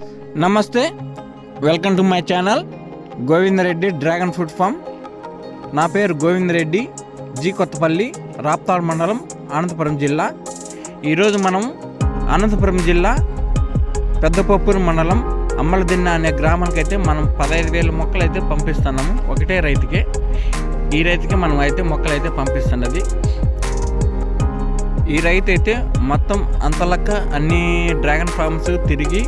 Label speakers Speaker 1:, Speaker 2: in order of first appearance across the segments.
Speaker 1: నమస్తే welcome to my channel Govindareddy dragon fruit farm. నా పేరు గోవిందరెడ్డి జి కొత్తపల్లి రాప్తాడ్ మండలం అనంతపురం జిల్లా. ఈరోజు మనం అనంతపురం జిల్లా పెద్దపప్పూరు మండలం అమ్మలదిన్న అనే గ్రామానికైతే మనం పదహైదు వేల మొక్కలు అయితే పంపిస్తున్నాము ఒకటే రైతుకే. ఈ రైతుకి మనం అయితే మొక్కలు అయితే పంపిస్తున్నది. ఈ రైతు అయితే మొత్తం అంతలక్క అన్ని డ్రాగన్ ఫార్మ్స్ తిరిగి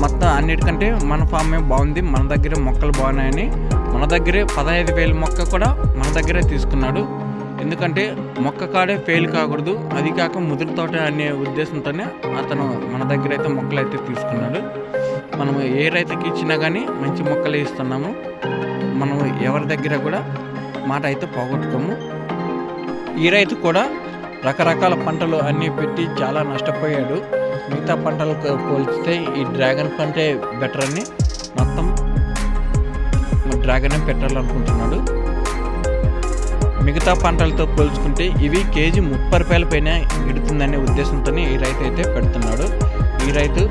Speaker 1: మొత్తం అన్నిటికంటే మన ఫామే బాగుంది మన దగ్గరే మొక్కలు బాగున్నాయని. మన దగ్గరే పదహైదు వేల మొక్క కూడా మన దగ్గరే తీసుకున్నాడు. ఎందుకంటే మొక్క కాడే ఫెయిల్ కాకూడదు. అది కాక ముదురు తోట అనే ఉద్దేశంతోనే అతను మన దగ్గర అయితే మొక్కలు అయితే తీసుకున్నాడు. మనం ఏ రైతుకి ఇచ్చినా కానీ మంచి మొక్కలే ఇస్తున్నాము. మనం ఎవరి దగ్గర కూడా మాట అయితే పోగొట్టుకోము. ఈ రైతు కూడా రకరకాల పంటలు అన్నీ పెట్టి చాలా నష్టపోయాడు. మిగతా పంటలకు పోల్చితే ఈ డ్రాగన్ పంటే బెటర్ అని మొత్తం డ్రాగనే పెట్టాలనుకుంటున్నాడు. మిగతా పంటలతో పోల్చుకుంటే ఇవి కేజీ ముప్పై రూపాయల పైన గిడుతుందనే ఉద్దేశంతో ఈ రైతు అయితే పెడుతున్నాడు. ఈ రైతు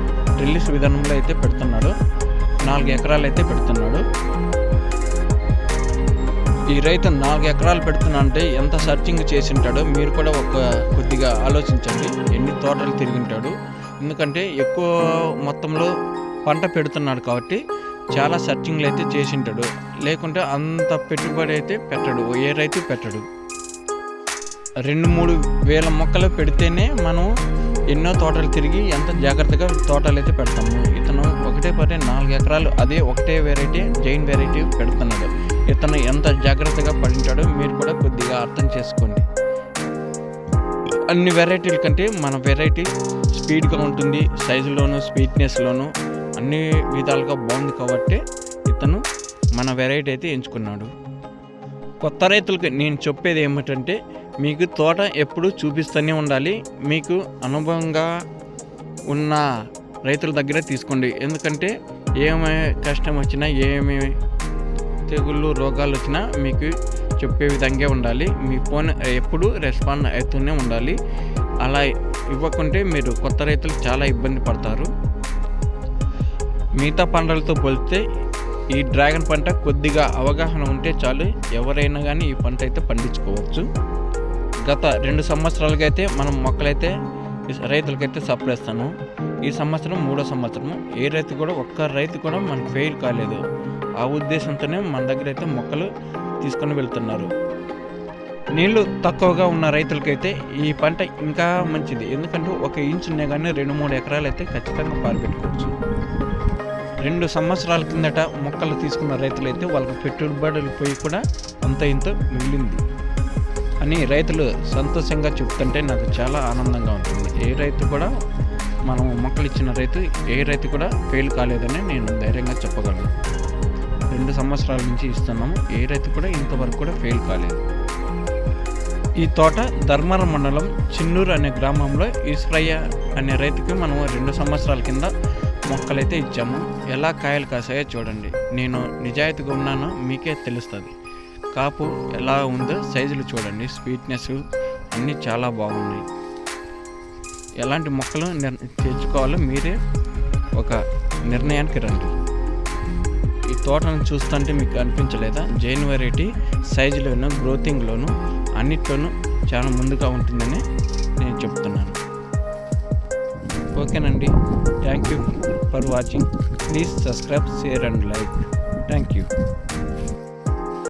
Speaker 1: రిలీజ్ విధానంలో అయితే పెడుతున్నాడు. నాలుగు ఎకరాలు అయితే పెడుతున్నాడు. ఈ రైతు నాలుగు ఎకరాలు పెడుతున్నా అంటే ఎంత సర్చింగ్ చేసి ఉంటాడో మీరు కూడా ఒక కొద్దిగా ఆలోచించండి. ఎన్ని తోటలు తిరిగింటాడు ఎందుకంటే ఎక్కువ మొత్తంలో పంట పెడుతున్నాడు కాబట్టి చాలా సర్చింగ్లు అయితే చేసింటాడు. లేకుంటే అంత పెట్టుబడి అయితే పెట్టడు. ఏ రైతు పెట్టడు. రెండు మూడు వేల మొక్కలు పెడితేనే మనం ఎన్నో తోటలు తిరిగి ఎంత జాగ్రత్తగా తోటలు అయితే పెడతాము. ఇతను ఒకటే పడే నాలుగు ఎకరాలు అదే ఒకటే వెరైటీ జైన్ వెరైటీ పెడుతున్నాడు. ఇతను ఎంత జాగ్రత్తగా పడింటాడో మీరు కూడా కొద్దిగా అర్థం చేసుకోండి. అన్ని వెరైటీల కంటే మన వెరైటీ స్పీడ్గా ఉంటుంది సైజులోను స్వీట్నెస్లోను అన్ని విధాలుగా బాగుంది కాబట్టి ఇతను మన వెరైటీ అయితే ఎంచుకున్నాడు. కొత్త రైతులకు నేను చెప్పేది ఏమిటంటే మీకు తోట ఎప్పుడు చూపిస్తూనే ఉండాలి మీకు అనుభవంగా ఉన్న రైతుల దగ్గర తీసుకోండి. ఎందుకంటే ఏమి కష్టం వచ్చినా ఏమి తెగుళ్ళు రోగాలు వచ్చినా మీకు చెప్పే విధంగా ఉండాలి. మీ ఫోన్ ఎప్పుడు రెస్పాండ్ అవుతూనే ఉండాలి. అలా ఇవ్వకుంటే మీరు కొత్త రైతులు చాలా ఇబ్బంది పడతారు. మిగతా పంటలతో పోలిస్తే ఈ డ్రాగన్ పంట కొద్దిగా అవగాహన ఉంటే చాలు ఎవరైనా కానీ ఈ పంట అయితే పండించుకోవచ్చు. గత రెండు సంవత్సరాలుగా అయితే మనం మొక్కలైతే రైతులకైతే సప్లేస్తాను ఈ సంవత్సరం మూడో సంవత్సరము ఏ రైతు కూడా ఒక్క రైతు కూడా మనకు ఫెయిల్ కాలేదు. ఆ ఉద్దేశంతోనే మన దగ్గర అయితే మొక్కలు తీసుకొని వెళ్తున్నారు. నీళ్ళు తక్కువగా ఉన్న రైతులకైతే ఈ పంట ఇంకా మంచిది. ఎందుకంటే ఒక ఇంచు ఉన్నా కానీ రెండు మూడు ఎకరాలు అయితే ఖచ్చితంగా పారిపెట్టుకోవచ్చు రెండు సంవత్సరాల కిందట మొక్కలు తీసుకున్న రైతులైతే వాళ్ళకి పెట్టుబడులు పోయి కూడా అంత ఇంత మిగిలింది. అని రైతులు సంతోషంగా చెప్తుంటే నాకు చాలా ఆనందంగా ఉంటుంది. ఏ రైతు కూడా మనం మొక్కలు ఇచ్చిన రైతు ఏ రైతు కూడా ఫెయిల్ కాలేదని నేను ధైర్యంగా చెప్పగలను. రెండు సంవత్సరాల నుంచి ఇస్తున్నాము. ఏ రైతు కూడా ఇంతవరకు కూడా ఫెయిల్ కాలేదు. ఈ తోట ధర్మర మండలం చిన్నూరు అనే గ్రామంలో ఈశ్వరయ్య అనే రైతుకి మనం రెండు సంవత్సరాల కింద మొక్కలైతే ఇచ్చాము. ఎలా కాయలు కాసాయో చూడండి. నేను నిజాయితీగా ఉన్నానో మీకే తెలుస్తుంది. కాపు ఎలా ఉందో సైజులు చూడండి. స్వీట్నెస్ అన్నీ చాలా బాగున్నాయి. ఎలాంటి మొక్కలు తెచ్చుకోవాలో మీరే ఒక నిర్ణయానికి రండి. ఈ తోటను చూస్తుంటే మీకు అనిపించలేదా? జైన్ వెరైటీ సైజులోను గ్రోతింగ్లోను అన్నిట్లోనూ చాలా ముందుగా ఉంటుందని నేను చెప్తున్నాను. ఓకేనండి. Thank you for watching. Please subscribe share and like. Thank you.